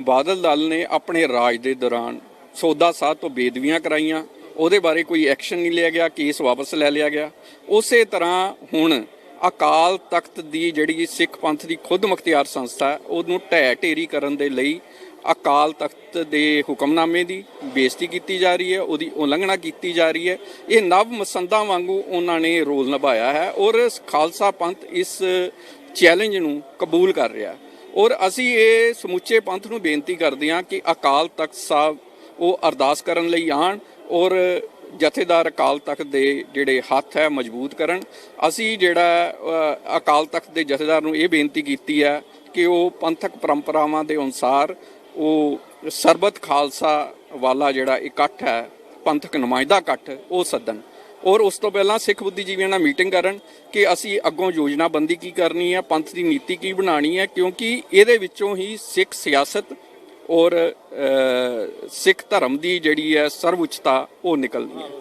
ਬਾਦਲ ਦਲ ਨੇ ਆਪਣੇ ਰਾਜ ਦੇ ਦੌਰਾਨ ਸੌਦਾ ਸਾਧ ਤੋਂ ਬੇਦਵੀਆਂ ਕਰਾਈਆਂ। ਉਹਦੇ ਬਾਰੇ ਕੋਈ ਐਕਸ਼ਨ ਨਹੀਂ ਲਿਆ ਗਿਆ, ਕੇਸ ਵਾਪਸ ਲੈ ਲਿਆ ਗਿਆ। ਉਸੇ ਤਰ੍ਹਾਂ ਹੁਣ ਅਕਾਲ ਤਖਤ ਦੀ ਜਿਹੜੀ ਸਿੱਖ ਪੰਥ ਦੀ ਖੁਦ ਮੁਖਤਿਆਰ ਸੰਸਥਾ ਹੈ, ਉਹਨੂੰ ਢਹਿ ਢੇਰੀ ਕਰਨ ਦੇ ਲਈ ਅਕਾਲ ਤਖਤ ਦੇ ਹੁਕਮਨਾਮੇ ਦੀ ਬੇਇੱਜ਼ਤੀ ਕੀਤੀ ਜਾ ਰਹੀ ਹੈ, ਉਹਦੀ ਉਲੰਘਣਾ ਕੀਤੀ ਜਾ ਰਹੀ ਹੈ। ਇਹ ਨਵ ਮਸੰਦਾਂ ਵਾਂਗੂ ਉਹਨਾਂ ਨੇ ਰੋਲ ਨਿਭਾਇਆ ਹੈ ਔਰ ਖਾਲਸਾ ਪੰਥ ਇਸ ਚੈਲੰਜ ਨੂੰ ਕਬੂਲ ਕਰ ਰਿਹਾ ਔਰ ਅਸੀਂ ਇਹ ਸਮੁੱਚੇ ਪੰਥ ਨੂੰ ਬੇਨਤੀ ਕਰਦੇ ਹਾਂ ਕਿ ਅਕਾਲ ਤਖਤ ਸਾਹਿਬ ਉਹ ਅਰਦਾਸ ਕਰਨ ਲਈ ਆਣ ਔਰ ਜਥੇਦਾਰ ਅਕਾਲ ਤਖਤ ਦੇ ਜਿਹੜੇ ਹੱਥ ਹੈ ਮਜ਼ਬੂਤ ਕਰਨ। ਅਸੀਂ ਜਿਹੜਾ ਅਕਾਲ ਤਖਤ ਦੇ ਜਥੇਦਾਰ ਨੂੰ ਇਹ ਬੇਨਤੀ ਕੀਤੀ ਹੈ ਕਿ ਉਹ ਪੰਥਕ ਪਰੰਪਰਾਵਾਂ ਦੇ ਅਨੁਸਾਰ ਉਹ ਸਰਬਤ ਖਾਲਸਾ ਵਾਲਾ ਜਿਹੜਾ ਇਕੱਠ ਹੈ, ਪੰਥਕ ਨੁਮਾਇੰਦਾ ਇਕੱਠ, ਉਹ ਸੱਦਣ। ਔਰ ਉਸ ਤੋਂ ਪਹਿਲਾਂ ਸਿੱਖ ਬੁੱਧੀਜੀਵੀਆਂ ਨਾਲ ਮੀਟਿੰਗ ਕਰਨ ਕਿ ਅਸੀਂ ਅੱਗੋਂ ਯੋਜਨਾਬੰਦੀ ਕੀ ਕਰਨੀ ਹੈ, ਪੰਥ ਦੀ ਨੀਤੀ ਕੀ ਬਣਾਉਣੀ ਹੈ, ਕਿਉਂਕਿ ਇਹਦੇ ਵਿੱਚੋਂ ਹੀ ਸਿੱਖ ਸਿਆਸਤ ਔਰ ਸਿੱਖ ਧਰਮ ਦੀ ਜਿਹੜੀ ਹੈ ਸਰਵਉੱਚਤਾ ਉਹ ਨਿਕਲਦੀ ਹੈ।